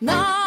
No!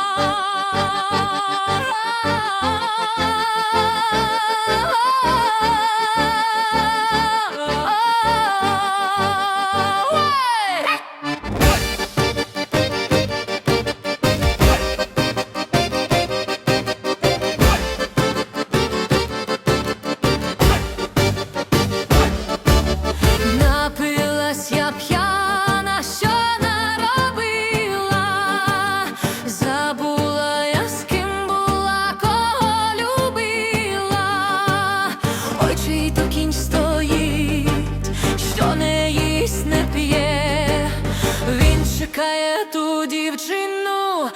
шукає ту дівчину.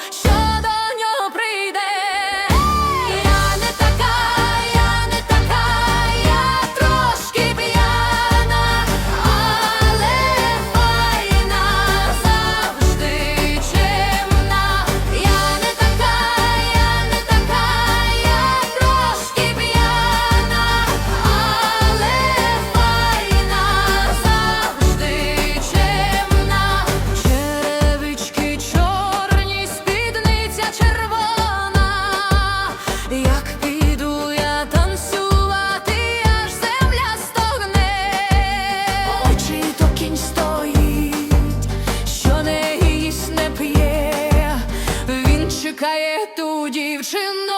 Дівчино